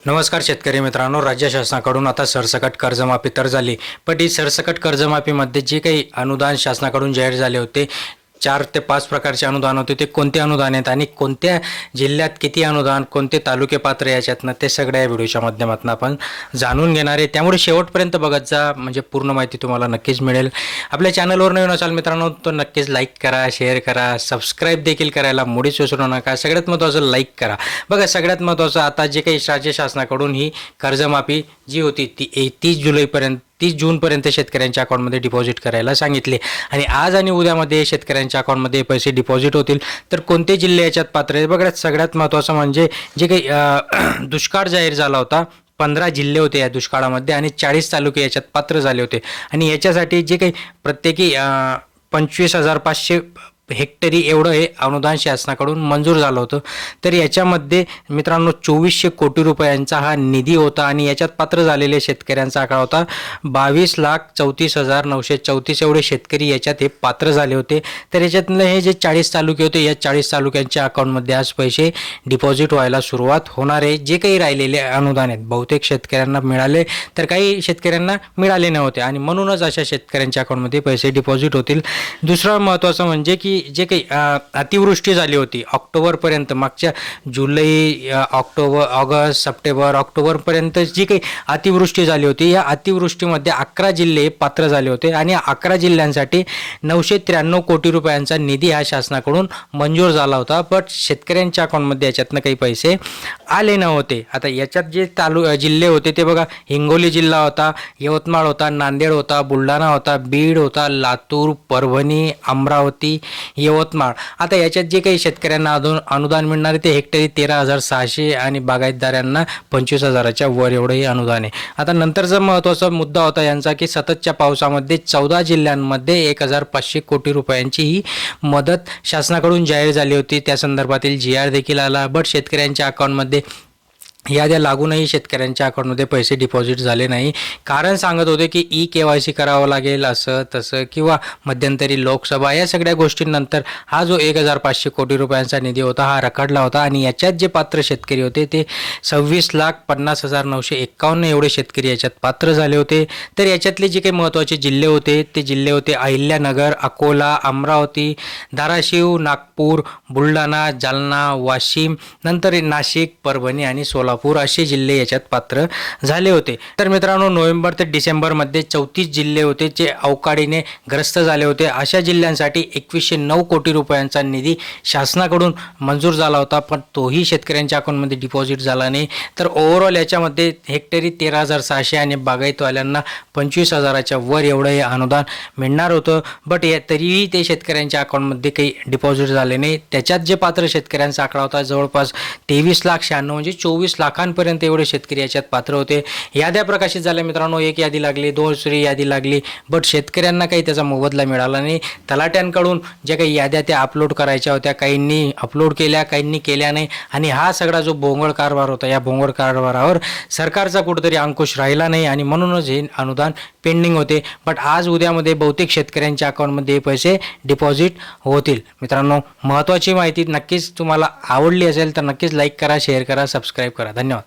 नमस्कार शेतकरी मित्रांनो राज्य शासनाकडून आता सरसकट कर्जमाफी तर झाली पण ही सरसकट कर्जमाफीमध्ये जे काही अनुदान शासनाकडून जाहीर झाले होते चार ते पाच प्रकारचे अनुदान होते. ते कोणते अनुदान आहेत आणि कोणत्या जिल्ह्यात किती अनुदान कोणते तालुके पात्र याच्यातनं ते सगळ्या या व्हिडिओच्या माध्यमातून आपण जाणून घेणार आहे. त्यामुळे शेवटपर्यंत बघत जा म्हणजे पूर्ण माहिती तुम्हाला नक्कीच मिळेल. आपल्या चॅनलवर नवीन असाल मित्रांनो तर नक्कीच लाईक करा शेअर करा सबस्क्राईब देखील करायला मुळीच विसरू नका. सगळ्यात महत्त्वाचं लाईक करा. बघा सगळ्यात महत्त्वाचं आता जे काही राज्य शासनाकडून ही कर्जमाफी जी होती ती ए तीस जुलैपर्यंत तीस जूनपर्यंत शेतकऱ्यांच्या अकाउंटमध्ये डिपॉझिट करायला सांगितले. आणि आज आणि उद्यामध्ये शेतकऱ्यांच्या अकाउंटमध्ये पैसे डिपॉझिट होतील. तर कोणते जिल्हे याच्यात पात्र आहेत? बघा सगळ्यात महत्त्वाचं म्हणजे जे काही दुष्काळ जाहीर झाला होता पंधरा जिल्हे होते या दुष्काळामध्ये आणि चाळीस तालुके याच्यात पात्र झाले होते. आणि याच्यासाठी जे काही प्रत्येकी पंचवीस हजार पाचशे हेक्टरी एवढं हे अनुदान शासनाकडून मंजूर झालं होतं. तर याच्यामध्ये मित्रांनो चोवीसशे कोटी रुपयांचा हा निधी होता आणि याच्यात पात्र झालेले शेतकऱ्यांचा आकडा होता. बावीस लाख चौतीस हजार नऊशे चौतीस एवढे शेतकरी याच्यात हे पात्र झाले होते. तर याच्यातलं हे जे चाळीस तालुके होते या चाळीस तालुक्यांच्या अकाउंटमध्ये आज पैसे डिपॉझिट व्हायला सुरुवात होणार आहे. जे काही राहिलेले अनुदान आहेत बहुतेक शेतकऱ्यांना मिळाले तर काही शेतकऱ्यांना मिळाले नव्हते. आणि म्हणूनच अशा शेतकऱ्यांच्या अकाउंटमध्ये पैसे डिपॉझिट होतील. दुसरं महत्त्वाचं म्हणजे की जे काही अतिवृष्टी झाली होती ऑक्टोबरपर्यंत मागच्या जुलै ऑक्टोबर ऑगस्ट सप्टेंबर ऑक्टोबरपर्यंत जी काही अतिवृष्टी झाली होती या अतिवृष्टीमध्ये अकरा जिल्हे पात्र झाले होते आणि अकरा जिल्ह्यांसाठी नऊशे त्र्याण्णव कोटी रुपयांचा निधी हा शासनाकडून मंजूर झाला होता. बट शेतकऱ्यांच्या अकाउंटमध्ये याच्यातनं काही पैसे आले नव्हते. आता याच्यात जे तालु जिल्हे होते ते बघा हिंगोली जिल्हा होता यवतमाळ होता नांदेड होता बुलढाणा होता बीड होता लातूर परभणी अमरावती यवतमाळ. आता याच्यात जे काही शेतकऱ्यांना अनु अनुदान मिळणार आहे ते हेक्टरी तेरा हजार सहाशे आणि बागायतदारांना पंचवीस हजाराच्या वर एवढंही अनुदान आहे. आता नंतरचा महत्त्वाचा मुद्दा होता यांचा की सततच्या पावसामध्ये चौदा जिल्ह्यांमध्ये एक हजार पाचशे कोटी रुपयांची ही मदत शासनाकडून जाहीर झाली होती. त्या संदर्भातील जी आर देखील आला बट शेतकऱ्यांच्या अकाउंटमध्ये याद्या लागूनही शेतकऱ्यांच्या अकाउंटमध्ये पैसे डिपॉझिट झाले नाही. कारण सांगत होते की ई के वाय सी करावं लागेल असं तसं किंवा मध्यंतरी लोकसभा या सगळ्या गोष्टींनंतर हा जो एक हजार पाचशे कोटी रुपयांचा निधी होता हा रखडला होता आणि याच्यात जे पात्र शेतकरी होते ते सव्वीस लाख पन्नास हजार नऊशे एक्कावन्न एवढे शेतकरी याच्यात पात्र झाले होते. तर याच्यातले जे काही महत्त्वाचे जिल्हे होते ते जिल्हे होते अहिल्यानगर अकोला अमरावती धाराशिव नागपूर बुलढाणा जालना वाशिम नंतर नाशिक परभणी आणि सोलापूर असे जिल्हे याच्यात पात्र झाले होते. तर मित्रांनो नोव्हेंबर ते डिसेंबरमध्ये चौतीस जिल्हे होते जे अवकाळीने ग्रस्त झाले होते. अशा जिल्ह्यांसाठी एकवीसशे नऊ कोटी रुपयांचा निधी शासनाकडून मंजूर झाला होता पण तोही शेतकऱ्यांच्या अकाउंटमध्ये डिपॉझिट झाला नाही. तर ओव्हरऑल याच्यामध्ये हेक्टरी तेरा हजार सहाशे आणि बागायतवाल्यांना पंचवीस हजाराच्या वर एवढं हे अनुदान मिळणार होतं. बट या तरीही ते शेतकऱ्यांच्या अकाउंटमध्ये काही डिपॉझिट झाले नाही. त्याच्यात जे पात्र शेतकऱ्यांचा आकडा होता जवळपास तेवीस लाख शहाण्णव म्हणजे चोवीस लाखांपर्यंत एवढे शेतकरी याच्यात पात्र होते. याद्या प्रकाशित झाल्या मित्रांनो एक यादी लागली दुसरी यादी लागली बट शेतकऱ्यांना काही त्याचा मोबदला मिळाला नाही. तलाट्यांकडून ज्या काही याद्या त्या अपलोड करायच्या होत्या काहींनी अपलोड केल्या काहींनी केल्या नाही. आणि हा सगळा जो भोंगळ कारभार होता या भोंगळ कारभारावर सरकारचा कुठेतरी अंकुश राहिला नाही आणि म्हणूनच हे अनुदान पेंडिंग होते. बट आज उद्यामध्ये बहुतेक शेतकऱ्यांच्या अकाउंटमध्ये हे पैसे डिपॉझिट होतील. मित्रांनो महत्त्वाची माहिती नक्कीच तुम्हाला आवडली असेल तर नक्कीच लाईक करा शेअर करा सबस्क्राईब करा. धन्यवाद